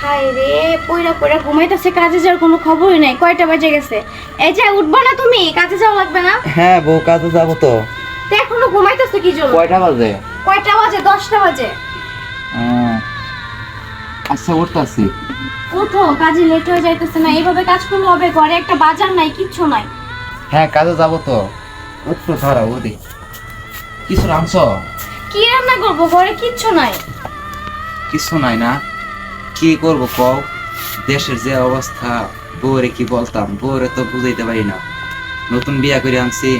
হায় রে পয়রা পয়রা ঘুমাইতেছে কাজে যাওয়ার কোনো খবরই নাই। কয়টা বাজে গেছে? এই যে উঠবা না তুমি কাজে যাওয়া লাগবে না? হ্যাঁ বউ কাজে যাব তো। তো এখনও ঘুমাইতেছে কি জন্য? কয়টা বাজে? কয়টা বাজে? দশটা বাজে। আচ্ছা উঠতাছি। উঠো কাজে লেট হয়ে যাইতেছে না। এইভাবে কাজ করলে হবে ঘরে একটা বাজার নাই কিচ্ছু নাই। হ্যাঁ কাজে যাব তো। উঠতো ধরা ওদি কিছু রাঁধছ? কি রান্না করব? ঘরে কিচ্ছু নাই। কিছু নাই না। কি করব কও? দেশের যে অবস্থা, বউরে কি বলতাম? বউরে তো বুঝাইতে পারি না। নতুন বিয়া করে আনছি।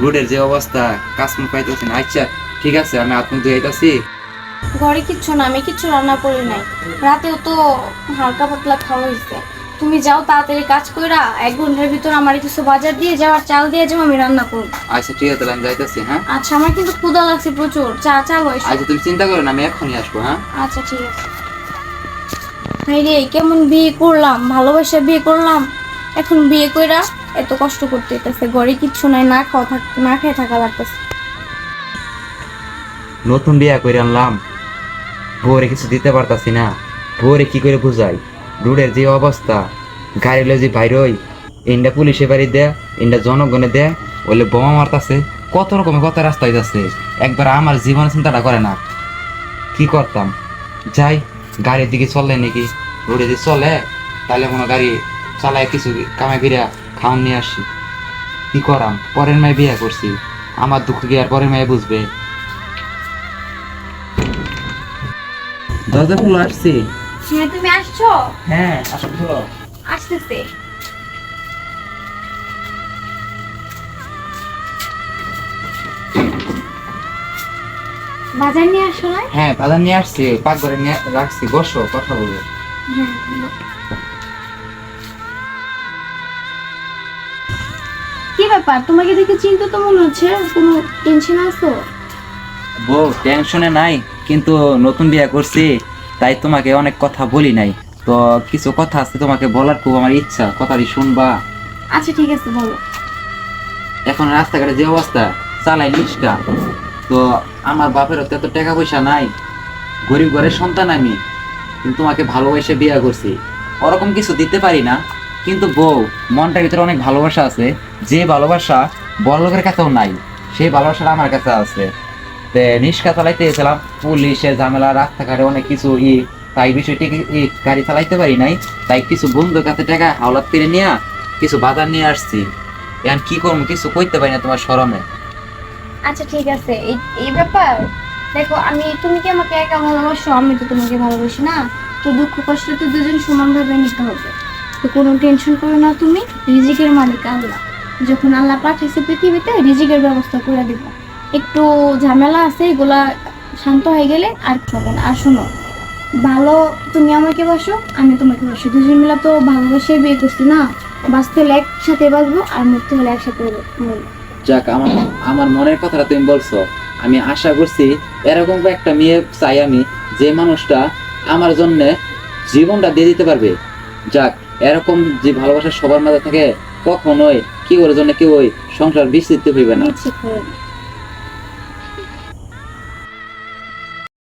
রোডের যে অবস্থা, কাশ্মীর পাইতেছি না আচ্ছা ঠিক আছে, আমি আত্ম ধুয়াইতেছি ঘরে কিচ্ছু না, আমি কিচ্ছু রান্না করি নাই। রাতেও তো হালকা পাতলা খাওয়া হয়েছে তুমি যাও তাড়াতাড়ি কাজ কইরা এক ঘণ্টার ভিতর আমার কিছু বাজার দিয়ে যাও আর চাল দিয়ে যাও আমি রান্না করব। আচ্ছা ঠিক আছে আমি যাইতেছি হ্যাঁ? আচ্ছা আমার কিন্তু ক্ষুধা লাগছে প্রচুর। চা চাল হয়েছে আচ্ছা তুমি চিন্তা করো না আমি এখনই আসব হ্যাঁ? আচ্ছা ঠিক আছে। ভাই রে কেমন বিয়ে করলাম? ভালোবাসা বিয়ে করলাম? এখন বিয়ে কইরা এত কষ্ট করতে হইতেছে ঘরে কিচ্ছু নাই না খাওয়া থাক না খেয়ে থাকা লাগতেছে। নতুন বিয়া করে আনলাম। বউরে কিছু দিতে পারতাছি না। বউরে কি করে বুঝাই? রোডের যে অবস্থা, গাড়ি লয়ে যে বাইরই ইন্ডা পুলিশে বাড়ি দেয়, ইন্ডা জনগণে দেয় বলে বোমা মারতাছে, কত রকমের কত রাস্তা হইতাছে, একবার আমার জীবন চিন্তাটা করে না। কি করতাম? যাই, গাড়ির দিকে চলে নাকি, রোডে যদি চলে, তাহলে কোনো গাড়ি চালায় কিছু কামাই ফিরা খাওয়ান নিয়ে আসি। কি করাম? পরের মায়ে বিয়ে করছি, আমার দুঃখ কি আর পরের মায়ে বুঝবে? দরজা খুলে আসছি। হ্যাঁ তুমি আসছো? হ্যাঁ আসো খুলো আসতেছে। বাজার নিয়ে আসো না? হ্যাঁ বাজার নিয়ে আসছি পাকঘরে নিয়ে রাখছি। বসো কথা বলব কি ব্যাপার? তোমাকে দেখে চিন্তিত মনে হচ্ছে? কোনো টেনশন আছো? বউ টেনশনে নাই কিন্তু নতুন বিয়ে করছি। তাই তোমাকে অনেক কথা বলি নাই। তো কিছু কথা আছে তোমাকে বলার খুব আমার ইচ্ছা। কথাটি শুনবা। আচ্ছা ঠিক আছে বলো। এখন রাস্তাঘাটে যে অবস্থা চালাই নিষ্কা তো আমার বাপেরও তো এত টাকা পয়সা নাই। গরিব ঘরের সন্তান আমি। কিন্তু তোমাকে ভালোবেসে বিয়ে করছি। ওরকম কিছু দিতে পারি না। কিন্তু বউ মনটার ভিতরে অনেক ভালোবাসা আছে। যে ভালোবাসা বড় লোকের কাছেও নাই সেই ভালোবাসাটা আমার কাছে আছে। নিষ্কা চালাইতে গেছিলাম। পুলিশে ঝামেলা, রাস্তাঘাটে অনেক কিছু, ই, তাই বিষয়টি গাড়ি চালাইতে পারি নাই। তাই কিছু বন্ধুর কাছে টাকা, হাওলাত করে নিয়ে কিছু বাজার নিয়ে আসছি। এখন কি করব, কিছু কইতে পারি না তোমার শরমে। আচ্ছা ঠিক আছে। এই ব্যাপার, দেখো, আমি, তুমি কি আমাকে একা ভালোবাসো? আমি তো তোমাকে ভালোবাসি না। তো দুঃখ কষ্ট তো দুজন সমানভাবে নিতে হবে। তো কোনো টেনশন করো না তুমি, রিজিকের মালিক আল্লাহ। যখন আল্লাহ পাঠাইছে পৃথিবীতে, রিজিকের ব্যবস্থা করে দিব। একটু ঝামেলা আছে এগুলা শান্ত হয়ে গেলে আর হবে না। আর শোনো ভালো তুমি আমাকে বাসো আমি তোমাকে বাসি। দুজন মিলে তো ভালোবাসে বিয়ে করছি না বাঁচতে হলে একসাথে বাঁচবো আর মরতে হলে একসাথে যাক আমার আমার মনের কথাটা তুমি বলছো। আমি আশা করছি এরকম একটা মেয়ে চাই আমি যে মানুষটা আমার জন্য জীবনটা দিয়ে দিতে পারবে। যাক এরকম যে ভালোবাসা সবার মাঝে থাকে কখনোই কি ওর জন্য কেউ ওই সংসার বিস্তৃত হইবে না।